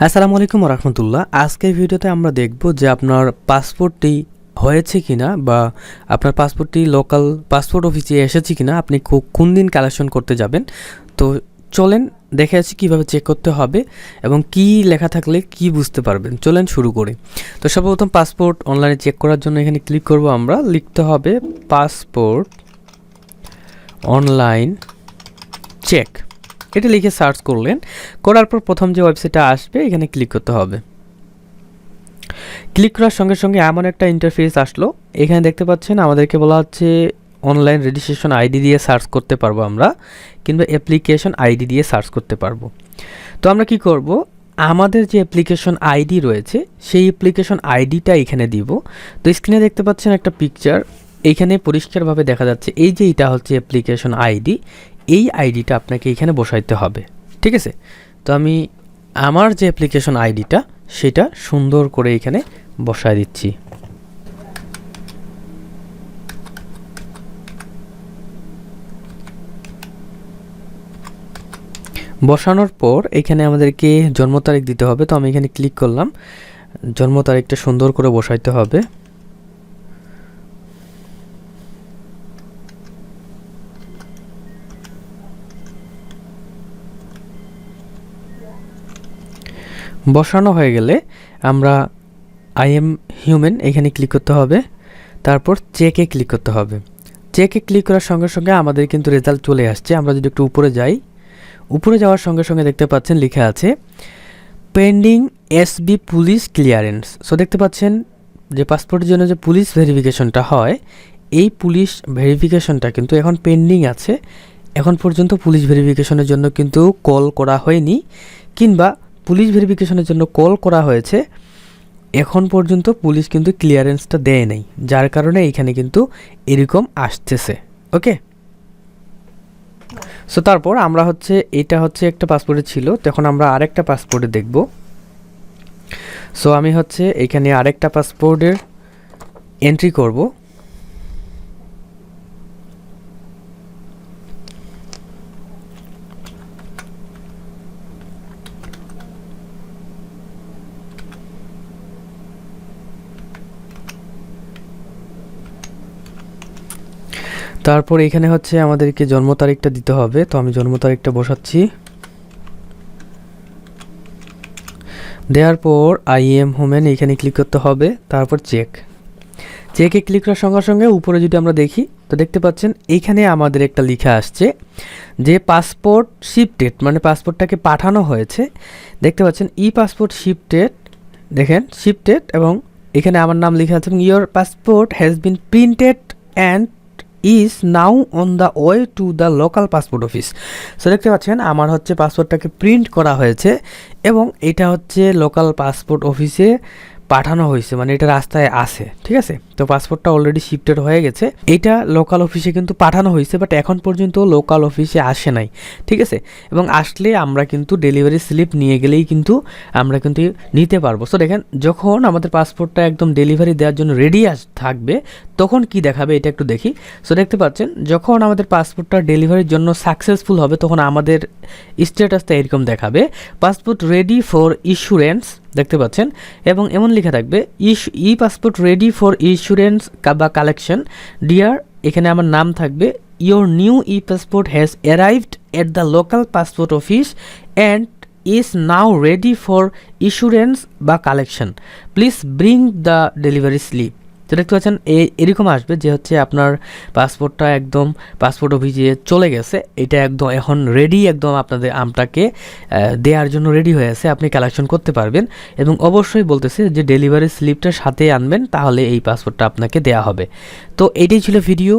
আসসালামু আলাইকুম রহমতুল্লাহ। আজকের ভিডিওতে আমরা দেখব যে আপনার পাসপোর্টটি হয়েছে কিনা বা আপনার পাসপোর্টটি লোকাল পাসপোর্ট অফিসে এসেছে কিনা, আপনি কো- কোন দিন কালেকশন করতে যাবেন। তো চলেন দেখে আছি কীভাবে চেক করতে হবে এবং কি লেখা থাকলে কি বুঝতে পারবেন। চলেন শুরু করি। তো সর্বপ্রথম পাসপোর্ট অনলাইনে চেক করার জন্য এখানে ক্লিক করব আমরা। লিখতে হবে পাসপোর্ট অনলাইন চেক এটা লিখে সার্চ করলেন। করার পর প্রথম যে ওয়েবসাইটটা আসবে, এখানে ক্লিক করতে হবে। ক্লিক করার সঙ্গে সঙ্গে এমন একটা ইন্টারফেস আসলো। এখানে দেখতে পাচ্ছেন আমাদেরকে বলা হচ্ছে অনলাইন রেজিস্ট্রেশন আইডি দিয়ে সার্চ করতে পারব আমরা, কিংবা অ্যাপ্লিকেশন আইডি দিয়ে সার্চ করতে পারব। তো আমরা কি করব? আমাদের যে অ্যাপ্লিকেশন আইডি রয়েছে, সেই অ্যাপ্লিকেশন আইডিটা এখানে দিব। তো স্ক্রিনে দেখতে পাচ্ছেন একটা পিকচার এইখানে পরিষ্কারভাবে দেখা যাচ্ছে, এই যে এটা হচ্ছে অ্যাপ্লিকেশন আইডি এই আইডিটা আপনাকে এখানে বসাইতে হবে, ঠিক আছে? তো আমি আমার যে অ্যাপ্লিকেশন আইডিটা সেটা সুন্দর করে এখানে বসায় দিচ্ছি। বসানোর পর এখানে আমাদেরকে জন্ম তারিখ দিতে হবে, তো আমি এখানে ক্লিক করলাম। জন্ম তারিখটা সুন্দর করে বসাইতে হবে। বসানো হয়ে গেলে আমরা আই এম হিউম্যান এখানে ক্লিক করতে হবে। তারপর চেকে ক্লিক করতে হবে। চেকে ক্লিক করার সঙ্গে সঙ্গে আমাদের কিন্তু রেজাল্ট চলে আসছে। আমরা যদি একটু উপরে যাই, উপরে যাওয়ার সঙ্গে সঙ্গে দেখতে পাচ্ছেন লেখা আছে pending SB police clearance so দেখতে পাচ্ছেন যে পাসপোর্টের জন্য যে পুলিশ ভেরিফিকেশনটা হয়, এই পুলিশ ভেরিফিকেশনটা কিন্তু এখন পেন্ডিং আছে। এখন পর্যন্ত পুলিশ ভেরিফিকেশনের জন্য কিন্তু কল করা হয়নি। কিংবা পুলিশ ভেরিফিকেশনের জন্য কল করা হয়েছে, এখন পর্যন্ত পুলিশ কিন্তু ক্লিয়ারেন্সটা দেয় নাই, যার কারণে এখানে কিন্তু এরকম আসতেছে, ওকে? সো তারপর আমরা হচ্ছে, এটা হচ্ছে একটা পাসপোর্টে ছিল তখন আমরা আরেকটা পাসপোর্টে দেখব। সো আমি হচ্ছে এখানে আরেকটা পাসপোর্টের এন্ট্রি করব। তারপর এখানে হচ্ছে আমাদেরকে জন্ম তারিখটা দিতে হবে। তো আমি জন্ম তারিখটা বসাচ্ছি। দেওয়ার পর আই এম হোমেন এখানে ক্লিক করতে হবে। তারপর চেক চেকে ক্লিক করার সঙ্গে সঙ্গে উপরে যদি আমরা দেখি, তো দেখতে পাচ্ছেন এইখানে আমাদের একটা লেখা আসছে যে পাসপোর্ট শিফটেড মানে পাসপোর্টটাকে পাঠানো হয়েছে। দেখতে পাচ্ছেন ই পাসপোর্ট শিফটেড দেখেন শিফটেড এবং এখানে আমার নাম লেখা আছে এবং your passport has been printed and is now on the way to the local passport office so দেখতে পাচ্ছেন, আমার হচ্ছে পাসপোর্টটাকে প্রিন্ট করা হয়েছে এবং এটা হচ্ছে লোকাল পাসপোর্ট অফিসে পাঠানো হয়েছে মানে এটা রাস্তায় আছে, ঠিক আছে? তো পাসপোর্টটা অলরেডি শিফটেড হয়ে গেছে। এটা লোকাল অফিসে কিন্তু পাঠানো হয়েছে বাট এখন পর্যন্ত লোকাল অফিসে আসে নাই, ঠিক আছে? এবং আসলে আমরা কিন্তু ডেলিভারি স্লিপ নিয়ে গেলেই কিন্তু আমরা কিন্তু নিতে পারব। সো দেখেন, যখন আমাদের পাসপোর্টটা একদম ডেলিভারি দেওয়ার জন্য রেডি আস, থাকবে, তখন কি দেখাবে এটা একটু দেখি। সো দেখতে পাচ্ছেন, যখন আমাদের পাসপোর্টটা ডেলিভারির জন্য সাকসেসফুল হবে, তখন আমাদের স্ট্যাটাসটা এরকম দেখাবে। পাসপোর্ট রেডি ফর ইস্যুরেন্স দেখতে পাচ্ছেন, এবং এমন লেখা থাকবে, is, E passport ready for issuance বা কালেকশন। ডিয়ার এখানে আমার নাম থাকবে your new E passport has arrived at the local passport office and is now ready for issuance বা collection. Please bring the delivery slip তো দেখতে পাচ্ছেন এই এরকম আসবে যে হচ্ছে আপনার পাসপোর্টটা একদম, পাসপোর্ট অফিসে চলে গেছে। এটা একদম এখন রেডি একদম আপনাদের আমটাকে দেওয়ার জন্য রেডি হয়ে আছে। আপনি কালেকশন করতে পারবেন এবং অবশ্যই বলতেছে যে ডেলিভারি স্লিপটা সাথে আনবেন, তাহলে এই পাসপোর্টটা আপনাকে দেয়া হবে। তো এটাই ছিল ভিডিও